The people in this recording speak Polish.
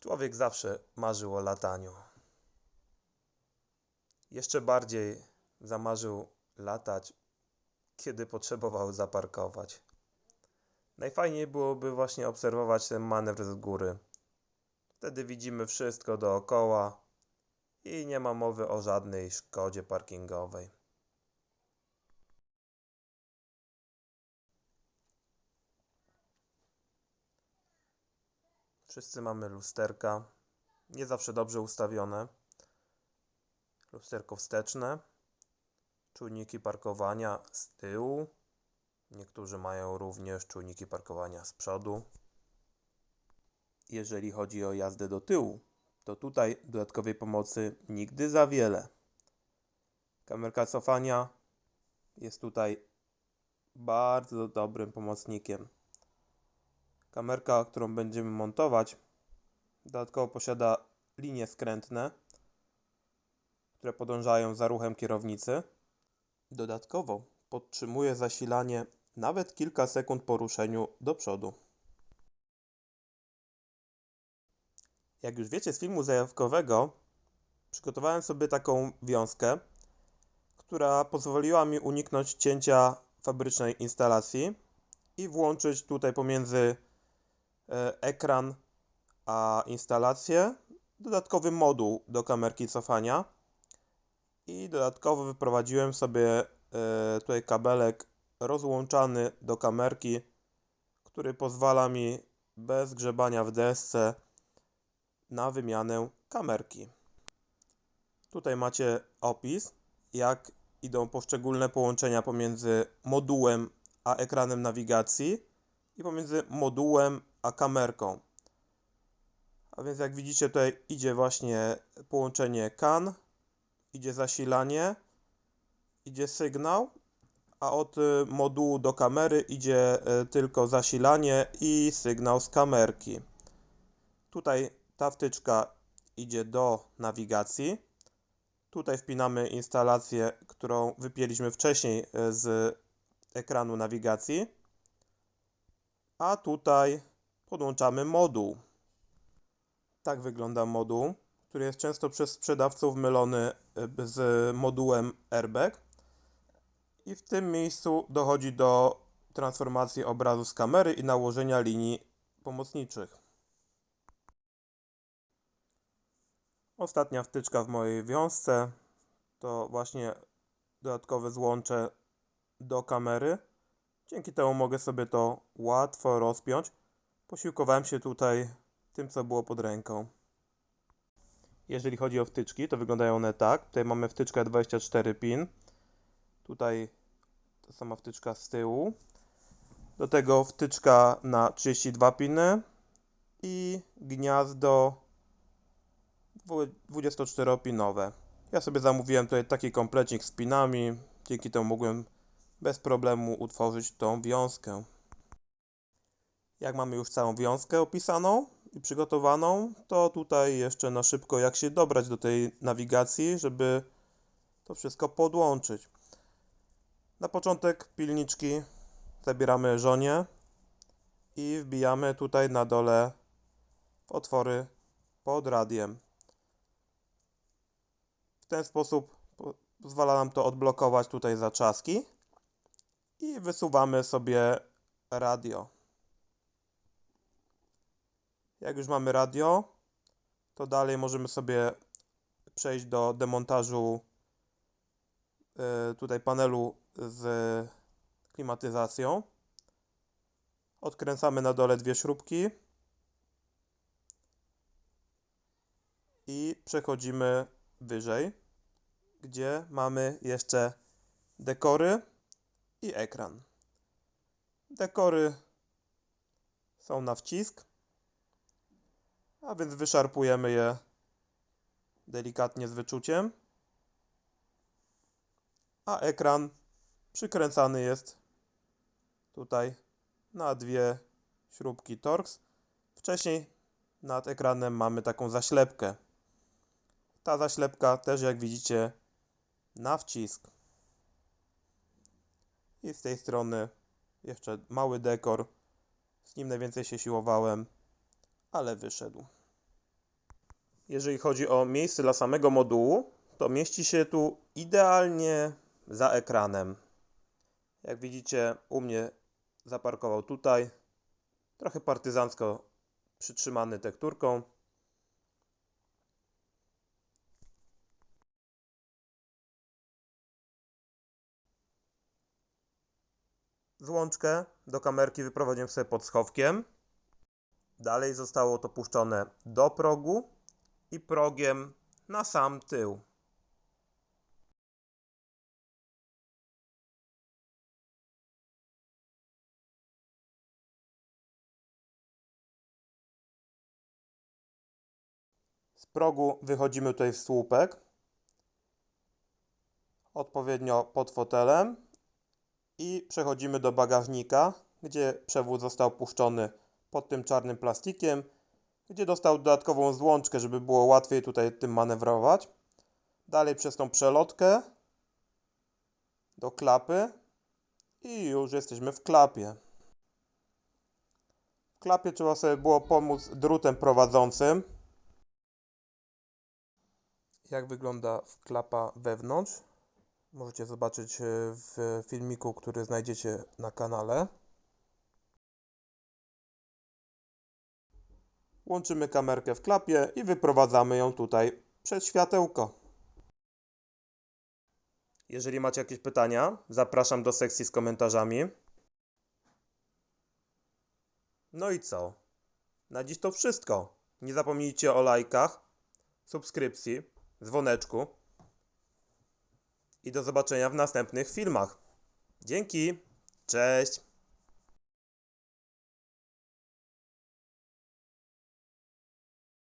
Człowiek zawsze marzył o lataniu. Jeszcze bardziej zamarzył latać, kiedy potrzebował zaparkować. Najfajniej byłoby właśnie obserwować ten manewr z góry. Wtedy widzimy wszystko dookoła i nie ma mowy o żadnej szkodzie parkingowej. Wszyscy mamy lusterka, nie zawsze dobrze ustawione. Lusterko wsteczne, czujniki parkowania z tyłu. Niektórzy mają również czujniki parkowania z przodu. Jeżeli chodzi o jazdę do tyłu, to tutaj dodatkowej pomocy nigdy za wiele. Kamerka cofania jest tutaj bardzo dobrym pomocnikiem. Kamerka, którą będziemy montować, dodatkowo posiada linie skrętne, które podążają za ruchem kierownicy. Dodatkowo podtrzymuje zasilanie nawet kilka sekund po ruszeniu do przodu. Jak już wiecie z filmu zajawkowego, przygotowałem sobie taką wiązkę, która pozwoliła mi uniknąć cięcia fabrycznej instalacji i włączyć tutaj pomiędzy ekran a instalację dodatkowy moduł do kamerki cofania i dodatkowo wyprowadziłem sobie e, tutaj kabelek rozłączany do kamerki, który pozwala mi bez grzebania w desce na wymianę kamerki. Tutaj macie opis, jak idą poszczególne połączenia pomiędzy modułem a ekranem nawigacji i pomiędzy modułem a kamerką. A więc jak widzicie tutaj idzie właśnie połączenie CAN, idzie zasilanie, idzie sygnał, a od y, modułu do kamery idzie y, tylko zasilanie i sygnał z kamerki. Tutaj ta wtyczka idzie do nawigacji. Tutaj wpinamy instalację, którą wypięliśmy wcześniej y, z ekranu nawigacji. A tutaj podłączamy moduł. Tak wygląda moduł, który jest często przez sprzedawców mylony y, z modułem airbag. I w tym miejscu dochodzi do transformacji obrazu z kamery i nałożenia linii pomocniczych. Ostatnia wtyczka w mojej wiązce to właśnie dodatkowe złącze do kamery. Dzięki temu mogę sobie to łatwo rozpiąć. Posiłkowałem się tutaj tym, co było pod ręką. Jeżeli chodzi o wtyczki, to wyglądają one tak. Tutaj mamy wtyczkę 24 pin. Tutaj ta sama wtyczka z tyłu. Do tego wtyczka na 32 piny i gniazdo 24-pinowe. Ja sobie zamówiłem tutaj taki komplecik z pinami. Dzięki temu mogłem bez problemu utworzyć tą wiązkę. Jak mamy już całą wiązkę opisaną i przygotowaną, to tutaj jeszcze na szybko jak się dobrać do tej nawigacji, żeby to wszystko podłączyć. Na początek pilniczki zabieramy żonie i wbijamy tutaj na dole otwory pod radiem. W ten sposób pozwala nam to odblokować tutaj zaczaski i wysuwamy sobie radio. Jak już mamy radio, to dalej możemy sobie przejść do demontażu y, tutaj panelu z klimatyzacją. Odkręcamy na dole dwie śrubki i przechodzimy wyżej, gdzie mamy jeszcze dekory i ekran. Dekory są na wcisk, a więc wyszarpujemy je delikatnie z wyczuciem, a ekran przykręcany jest tutaj na dwie śrubki Torx. Wcześniej nad ekranem mamy taką zaślepkę. Ta zaślepka też jak widzicie na wcisk. I z tej strony jeszcze mały dekor. Z nim najwięcej się siłowałem, ale wyszedł. Jeżeli chodzi o miejsce dla samego modułu, to mieści się tu idealnie za ekranem. Jak widzicie, u mnie zaparkował tutaj, trochę partyzancko przytrzymany tekturką. Złączkę do kamerki wyprowadziłem sobie pod schowkiem. Dalej zostało to puszczone do progu i progiem na sam tył. Z progu wychodzimy tutaj w słupek, odpowiednio pod fotelem i przechodzimy do bagażnika, gdzie przewód został puszczony pod tym czarnym plastikiem, gdzie dostał dodatkową złączkę, żeby było łatwiej tutaj tym manewrować. Dalej przez tą przelotkę do klapy i już jesteśmy w klapie. W klapie trzeba sobie było pomóc drutem prowadzącym. Jak wygląda klapa wewnątrz? Możecie zobaczyć e, w filmiku, który znajdziecie na kanale. Łączymy kamerkę w klapie i wyprowadzamy ją tutaj przed światełko. Jeżeli macie jakieś pytania, zapraszam do sekcji z komentarzami. No i co? Na dziś to wszystko. Nie zapomnijcie o lajkach, subskrypcji, dzwoneczku i do zobaczenia w następnych filmach. Dzięki, cześć!